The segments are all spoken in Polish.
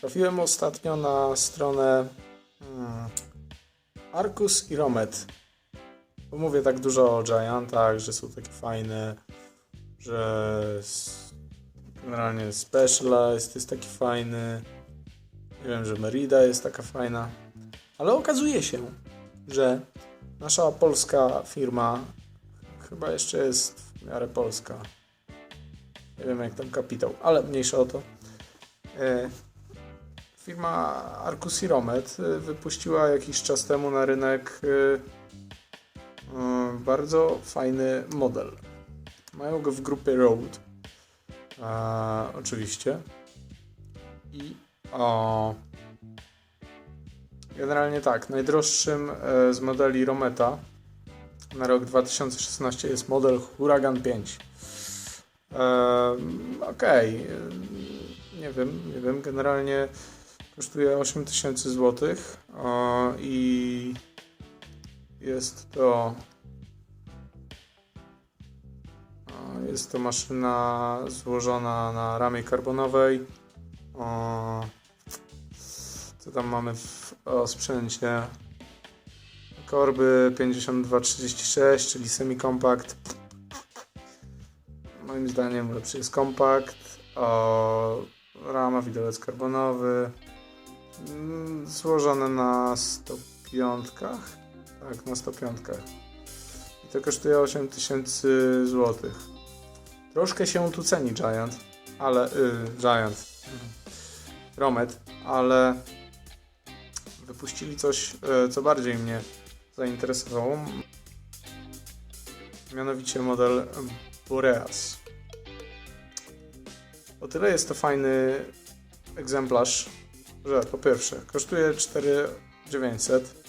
Trafiłem ostatnio na stronę hmm, Arcus i Romet. Bo mówię tak dużo o Giantach, że są takie fajne, że generalnie Specialized jest taki fajny. Nie wiem, że Merida jest taka fajna. Ale okazuje się, że nasza polska firma chyba jeszcze jest w miarę polska. Nie wiem jak tam kapitał, ale mniejsza o to. E, Firma Arcus Romet e, wypuściła jakiś czas temu na rynek e, e, bardzo fajny model. Mają go w grupie Road. Oczywiście. I o, generalnie tak, najdroższym e, z modeli Rometa na rok 2016 jest model Huragan 5. E, Okej, e, nie wiem, nie wiem, generalnie kosztuje 8000 zł i jest to jest to maszyna złożona na ramie karbonowej. Co tam mamy w o, sprzęcie? Korby 5236, czyli semi-compact. Moim zdaniem lepszy jest kompakt. Rama, widelec karbonowy. Mm, Złożone na 105. Tak, na 105. I to kosztuje 8000 zł. Troszkę się tu ceni Giant, ale. Y, Giant. Romet, ale wypuścili coś, y, co bardziej mnie zainteresowało. Mianowicie model Boreas. O tyle jest to fajny egzemplarz, że po pierwsze kosztuje 4900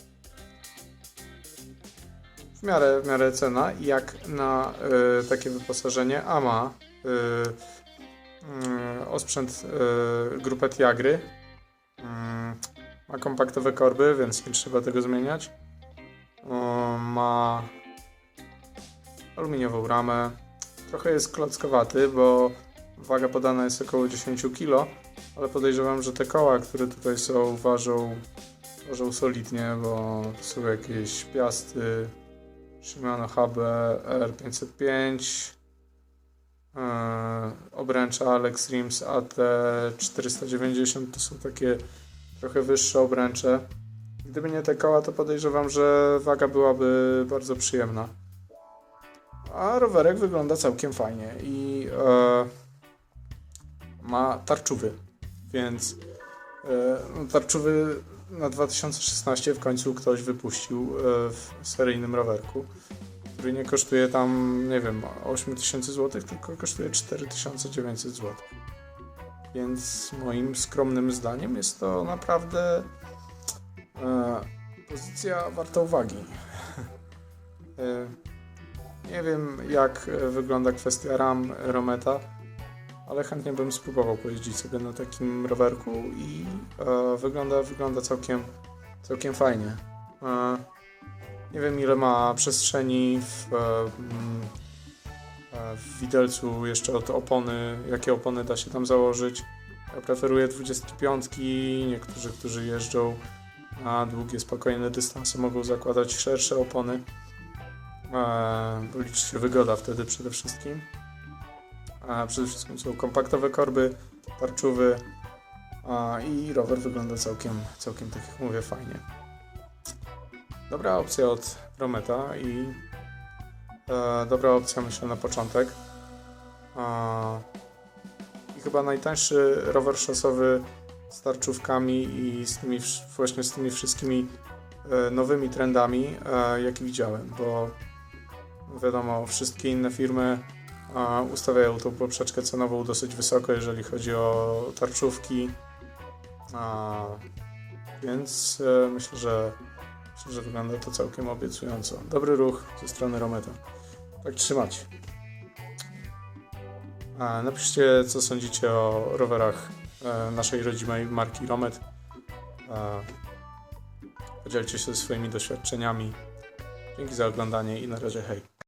w miarę, w miarę cena jak na y, takie wyposażenie, a ma y, y, osprzęt y, grupę Tiagry. Y, ma kompaktowe korby, więc nie trzeba tego zmieniać. Y, ma aluminiową ramę. Trochę jest klockowaty, bo waga podana jest około 10 kg ale podejrzewam, że te koła, które tutaj są, ważą, ważą solidnie, bo to są jakieś piasty Shimano HB R505, yy, obręcza Alex Rims AT490, to są takie trochę wyższe obręcze. Gdyby nie te koła, to podejrzewam, że waga byłaby bardzo przyjemna. A rowerek wygląda całkiem fajnie i e, ma tarczowy więc e, no, tarczowy na 2016 w końcu ktoś wypuścił e, w seryjnym rowerku, który nie kosztuje tam, nie wiem, 8000 zł, tylko kosztuje 4900 zł. Więc moim skromnym zdaniem jest to naprawdę e, pozycja warta uwagi. Nie wiem, jak wygląda kwestia ram Rometa ale chętnie bym spróbował pojeździć sobie na takim rowerku i e, wygląda, wygląda całkiem, całkiem fajnie. E, nie wiem ile ma przestrzeni w, e, mm, e, w widelcu jeszcze od opony, jakie opony da się tam założyć. Ja preferuję 25, niektórzy, którzy jeżdżą na długie, spokojne dystanse mogą zakładać szersze opony, e, liczy się wygoda wtedy przede wszystkim. A przede wszystkim są kompaktowe korby, tarczowy i rower wygląda całkiem, całkiem tak jak mówię, fajnie. Dobra opcja od Rometa i e, dobra opcja myślę na początek. I chyba najtańszy rower szosowy z tarczówkami i z tymi, właśnie z tymi wszystkimi e, nowymi trendami, e, jakie widziałem, bo wiadomo, wszystkie inne firmy ustawiają tą poprzeczkę cenową dosyć wysoko, jeżeli chodzi o tarczówki. A, więc e, myślę, że myślę, że wygląda to całkiem obiecująco. Dobry ruch ze strony Rometa. Tak trzymać. A, napiszcie, co sądzicie o rowerach e, naszej rodzimej marki Romet. Podzielcie się swoimi doświadczeniami. Dzięki za oglądanie i na razie hej.